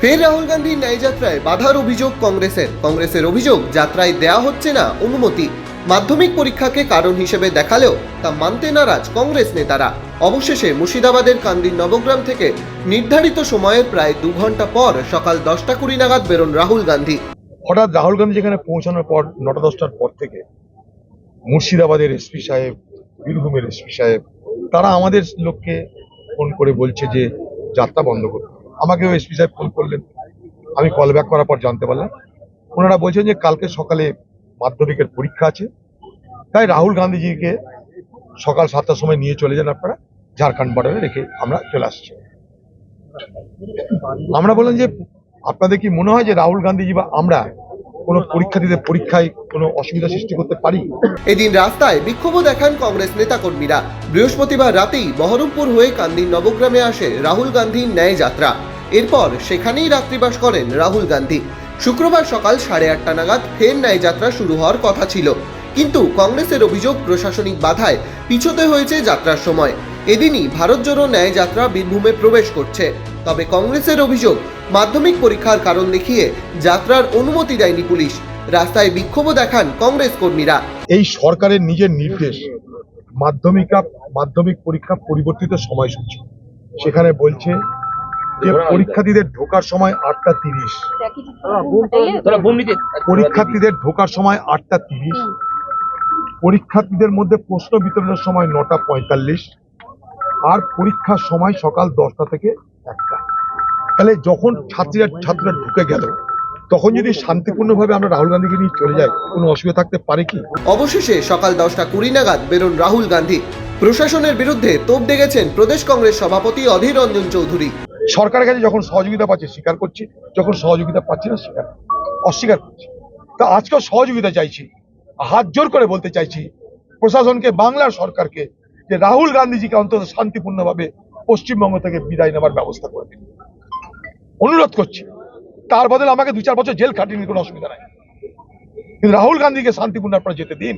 ফের রাহুল গান্ধীর ন্যায় যাত্রায় বাধার অভিযোগ কংগ্রেসের। কংগ্রেসের অভিযোগ, যাত্রায় দেয়া হচ্ছে না অনুমতি। মাধ্যমিক পরীক্ষাকে কারণ হিসেবে দেখালেও তা মানতে নারাজ কংগ্রেস নেতারা। অবশেষে মুর্শিদাবাদের কান্দির নবগ্রাম থেকে নির্ধারিত সময়ের প্রায় দু ঘণ্টা পর সকাল দশটা কুড়ি নাগাদ বেরোন রাহুল গান্ধী। হঠাৎ রাহুল গান্ধী যেখানে পৌঁছানোর পর, নটা দশটার পর থেকে মুর্শিদাবাদের এসপি সাহেব, বীরভূমের এসপি সাহেব, তারা আমাদের লোককে ফোন করে বলছে যে যাত্রা বন্ধ করতে। আমাকেও এসপি সাহেব ফোন করলেন। আমি কল ব্যাক করার পর জানতে পারলাম। ওনারা বলছেন যে কালকে সকালে মাধ্যমিকের পরীক্ষা আছে। তাই রাহুল গান্ধীজিকে সকাল সাতটার সময় নিয়ে চলে যান আপনারা। ঝাড়খণ্ড বর্ডারে রেখে আমরা চলে আসছি। আমরা বললাম যে, আপনাদের কি মনে হয় যে রাহুল গান্ধীজি বা আমরা কোনো পরীক্ষার্থীদের পরীক্ষায় কোনো অসুবিধা সৃষ্টি করতে পারি? এদিন রাস্তায় বিক্ষোভও দেখান কংগ্রেস নেতাকর্মীরা। বৃহস্পতিবার রাতেই বহরমপুর হয়ে কান্দির নবগ্রামে আসে রাহুল গান্ধীর ন্যায় যাত্রা। এরপর সেখানেই রাত্রিবাস করেন রাহুল গান্ধী। শুক্রবার সকাল সাড়ে আটটা নাগাদ ফের ন্যায় যাত্রা শুরু হওয়ার কথা ছিল। কিন্তু কংগ্রেসের অভিযোগ প্রশাসনিক বাধায় পিছোতে হয়েছে যাত্রার সময়। এদিনই ভারত জোড়ো ন্যায় যাত্রা বীরভূমে প্রবেশ করছে। তবে কংগ্রেসের অভিযোগ মাধ্যমিক পরীক্ষার কারণ দেখিয়ে যাত্রার অনুমতি দেয়নি পুলিশ। রাস্তায় বিক্ষোভ দেখান কংগ্রেস কর্মীরা। এই সরকারের নিজের নির্দেশ মাধ্যমিকা মাধ্যমিক পরীক্ষা পরিবর্তিত সময়সূচি। সেখানে বলছে যে পরীক্ষার্থীদের ঢোকার সময় আটটা তিরিশ। পরীক্ষার্থীদের ঢোকার সময় আটটা তিরিশ। পরীক্ষার্থীদের মধ্যে প্রশ্ন বিতরণের সময় নটা পঁয়তাল্লিশ। আর পরীক্ষার সময় সকাল দশটা থেকে তাহলে যখন ছাত্রীরা ছাত্রীরা ঢুকে গেল তখন যদি শান্তিপূর্ণভাবে আমরা রাহুল গান্ধীকে নিয়ে চলে যাই কোনো অসুবিধা থাকতে পারে কি? অবশেষে সকাল দশটা কুড়ি নাগাদ বেরোন রাহুল গান্ধী। প্রশাসনের বিরুদ্ধে তোপ দেখেছেন প্রদেশ কংগ্রেস সভাপতি অধীর রঞ্জন চৌধুরী। সরকারের কাছে যখন সহযোগিতা পাচ্ছি স্বীকার করছি যখন সহযোগিতা পাচ্ছি না স্বীকার অস্বীকার করছি। তা আজকেও সহযোগিতা চাইছি। হাত জোর করে বলতে চাইছি প্রশাসনকে বাংলার সরকারকে যে রাহুল গান্ধীজিকে অন্তত শান্তিপূর্ণভাবে পশ্চিমবঙ্গ থেকে বিদায় নেওয়ার ব্যবস্থা করে দিন। অনুরোধ করছি, তার বদলে আমাকে দু চার বছর জেল খাটিয়ে কোনো অসুবিধা নাই। কিন্তু রাহুল গান্ধীকে শান্তিপূর্ণ আপনারা যেতে দিন।